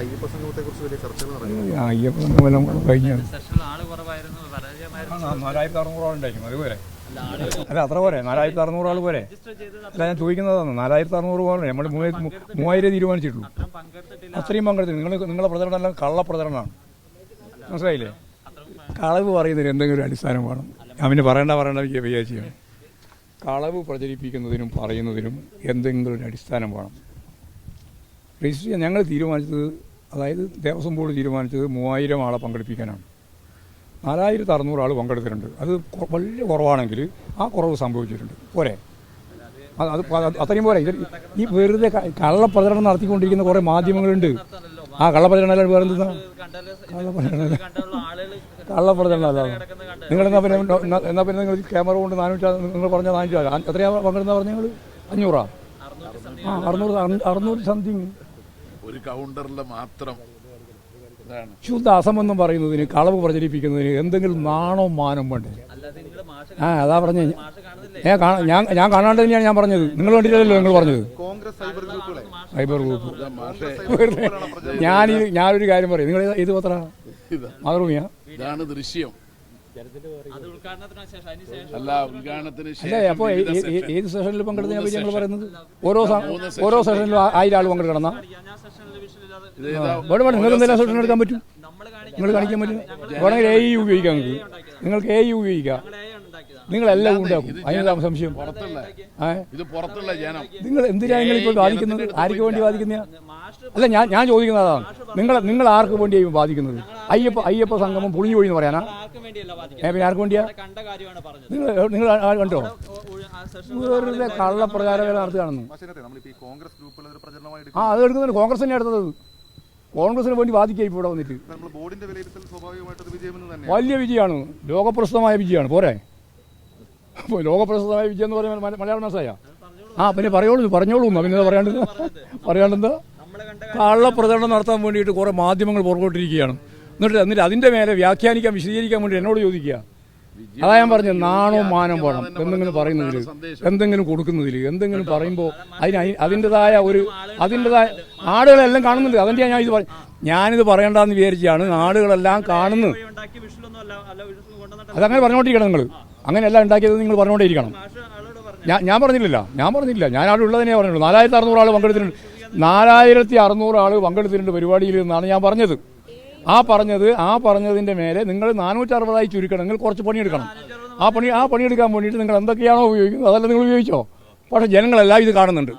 അയ്യപ്പ വലിയ ചർച്ചകൾ നടക്കുന്നു കഴിഞ്ഞു നാലായിരത്തി അതുപോലെ അല്ല അത്ര പോരെ? നാലായിരത്തി അറുന്നൂറ് ആൾ പോരെ അല്ല ഞാൻ ചോദിക്കുന്നതാണ് നാലായിരത്തി അറുന്നൂറ് പോലെ നമ്മൾ മൂവായിരം തീരുമാനിച്ചിട്ടുള്ളൂ. അത്രയും പങ്കെടുത്തില്ല നിങ്ങൾ നിങ്ങളെ പ്രചരണം എല്ലാം കള്ള പ്രചരണമാണ്. മനസ്സിലായില്ലേ? കളവ് പറയുന്നതിന് എന്തെങ്കിലും ഒരു അടിസ്ഥാനം വേണം. ഞാൻ പിന്നെ പറയേണ്ട പറയേണ്ട എനിക്ക് വിചാരിച്ചാണ് കളവ് പ്രചരിപ്പിക്കുന്നതിനും പറയുന്നതിനും എന്തെങ്കിലും ഒരു അടിസ്ഥാനം വേണം. രജിസ്റ്റർ ചെയ്യാൻ ഞങ്ങൾ തീരുമാനിച്ചത് അതായത് ദേവസ്വം ബോർഡ് തീരുമാനിച്ചത് മൂവായിരം ആളെ പങ്കെടുപ്പിക്കാനാണ്. നാലായിരത്തി അറുന്നൂറ് ആൾ പങ്കെടുത്തിട്ടുണ്ട്. അത് വലിയ കുറവാണെങ്കിൽ ആ കുറവ് സംഭവിച്ചിട്ടുണ്ട്. പോരെ? അത് അത് അത്രയും പോരെ. ഇത് ഈ വെറുതെ കള്ളപ്രചരണം നടത്തിക്കൊണ്ടിരിക്കുന്ന കുറേ മാധ്യമങ്ങളുണ്ട്. ആ കള്ളപ്രചരണം വേറെ എന്താ കള്ളപ്രചരണം കിടക്കുന്ന നിങ്ങൾ എന്നാ പിന്നെ എന്നാ- പിന്നെ നിങ്ങൾ ക്യാമറ കൊണ്ട് നാനൂറ്റി നിങ്ങൾ പറഞ്ഞ നാനൂറ്റി എത്രയാണ് പങ്കെടുന്ന പറഞ്ഞ നിങ്ങൾ അഞ്ഞൂറാ? ആ അറുന്നൂറ് അറു- അറുന്നൂറ് സംതിങ്. ഒരു കൗണ്ടറിൽ മാത്രം. ഇതാണ്. ശുദ്ധ അസമെന്നും പറയുന്നതിന് കളവ് പ്രചരിപ്പിക്കുന്നതിന് എന്തെങ്കിലും നാണോ മാനം വേണ്ടേ? ആ അതാ പറഞ്ഞ. കാണുന്നില്ലേ ഞാൻ ഞാൻ കാണാണ്ട് തന്നെയാണ് ഞാൻ പറഞ്ഞത്. നിങ്ങൾ കണ്ടില്ലല്ലോ നിങ്ങൾ പറഞ്ഞത്. Congress cyber group. ഞാൻ ഞാനൊരു കാര്യം പറയും. നിങ്ങൾ ഇത് പത്ര ഇതാ. മാതൃഭൂമിയാ? ഇതാണ് ദൃശ്യം. അല്ല ഉദ്ഘാടനത്തിന് അല്ലേ അപ്പോൾ ഏത് സെഷനിൽ പങ്കെടുത്ത പറ്റി ഞങ്ങൾ പറയുന്നത്? ഓരോ ഓരോ സെഷനിലും ആയിരം ആൾ പങ്കെടുക്കണം? വേണം വേണം നിങ്ങൾക്ക് എന്തെങ്കിലും സെഷൻ എടുക്കാൻ പറ്റും? നമ്മൾ നിങ്ങൾ കാണിക്കാൻ പറ്റും? വേണമെങ്കിൽ എ ഇ ഉപയോഗിക്കാം നിങ്ങൾക്ക്. നിങ്ങൾക്ക് എ ഇ ഉപയോഗിക്കാം. നിങ്ങളെല്ലാം ഉണ്ടാക്കും അതിനെന്താ സംശയം? ഇത് പുറത്തുള്ള ജനം. നിങ്ങൾ എന്തിനാ നിങ്ങൾ ഇപ്പോൾ ബാധിക്കുന്നത്? ആർക്ക് വേണ്ടി ബാധിക്കുന്ന? അല്ല ഞാൻ ഞാൻ ചോദിക്കുന്നതാണ് നിങ്ങൾ നിങ്ങൾ ആർക്ക് വേണ്ടിയായി ബാധിക്കുന്നത്? അയ്യപ്പ അയ്യപ്പ സംഗമം പൊളിഞ്ഞു പോയി എന്ന് പറയാനാ? ഏ പിന്നെ ആർക്കും വേണ്ടിയാ? കണ്ട കാര്യമാണ് പറഞ്ഞത്. നിങ്ങൾ നിങ്ങൾ കണ്ടോ? വെറുതെ കള്ളപ്രചാരം നടത്തുകയാണെന്ന് ഈ കോൺഗ്രസ് ഗ്രൂപ്പുകൾ ഒരു പ്രചരണമായി ആ അത് എടുക്കുന്നത് കോൺഗ്രസ് തന്നെ എടുത്തത്. കോൺഗ്രസിന് വേണ്ടി വാദിക്കുക ഇപ്പോൾ ഇവിടെ വന്നിട്ട്. നമ്മൾ ബോർഡിന്റെ വിലയിരുത്തൽ സ്വാഭാവികമായിട്ട് ഒരു വിജയമെന്ന് തന്നെ വലിയ വിജയമാണ്. ലോകപ്രസിദ്ധമായ വിജയമാണ്. പോരെ. അപ്പോൾ ലോകപ്രസിദ്ധമായ വിജയം എന്ന് പറയുമ്പോൾ മല- മലയാളം മനസ്സിലായ ആ പിന്നെ പറയുള്ളൂ പറഞ്ഞോളൂ എന്നാ. പിന്നെ പറയാണ്ടെന്ന് പറയാണ്ട്? പറയാണ്ടെന്താ കള്ളപ്രചരണം നടത്താൻ വേണ്ടിയിട്ട് കുറേ മാധ്യമങ്ങൾ പുറകോട്ടിരിക്കുകയാണ്. എന്നിട്ട് എന്നിട്ട് അതിന്റെ മേലെ വ്യാഖ്യാനിക്കാൻ വിശദീകരിക്കാൻ വേണ്ടി എന്നോട് ചോദിക്കുക. അതാ ഞാൻ പറഞ്ഞു നാണോ മാനം വേണം എന്തെങ്കിലും പറയുന്നതിൽ എന്തെങ്കിലും കൊടുക്കുന്നതിൽ എന്തെങ്കിലും പറയുമ്പോൾ അതിന് അതിന്റെതായ ഒരു അതിന്റെതായ ആടുകളെല്ലാം കാണുന്നുണ്ട്. അതിന്റെ ഞാൻ ഇത് പറയും ഞാനിത് പറയണ്ടെന്ന് വിചാരിച്ചാണ് ആടുകളെല്ലാം കാണുന്നു അതങ്ങനെ പറഞ്ഞുകൊണ്ടിരിക്കണം നിങ്ങൾ അങ്ങനെയല്ല ഉണ്ടാക്കിയത് നിങ്ങൾ പറഞ്ഞുകൊണ്ടേയിരിക്കണം മാഷ് ആളോട് പറഞ്ഞു? ഞാൻ ഞാൻ പറഞ്ഞില്ല ഞാൻ പറഞ്ഞില്ല ഞാൻ അവിടെ ഉള്ളതിനെ പറഞ്ഞുള്ളൂ. നാലായിരത്തി അറുന്നൂറ് ആൾ പങ്കെടുത്തിട്ടുണ്ട്. നാലായിരത്തി അറുന്നൂറ് ആൾ പങ്കെടുത്തിട്ടുണ്ട് പരിപാടിയിൽ എന്നാണ് ഞാൻ പറഞ്ഞത്. ആ പറഞ്ഞത് ആ പറഞ്ഞതിന്റെ മേലെ നിങ്ങൾ നാനൂറ്റി അറുപതായി ചുരുക്കണമെങ്കിൽ കുറച്ച് പണിയെടുക്കണം. ആ പണി ആ പണിയെടുക്കാൻ വേണ്ടിയിട്ട് നിങ്ങൾ എന്തൊക്കെയാണോ ഉപയോഗിക്കുന്നത് അതല്ല നിങ്ങൾ ഉപയോഗിച്ചോ? പക്ഷെ ജനങ്ങളെല്ലാം ഇത് കാണുന്നുണ്ട്.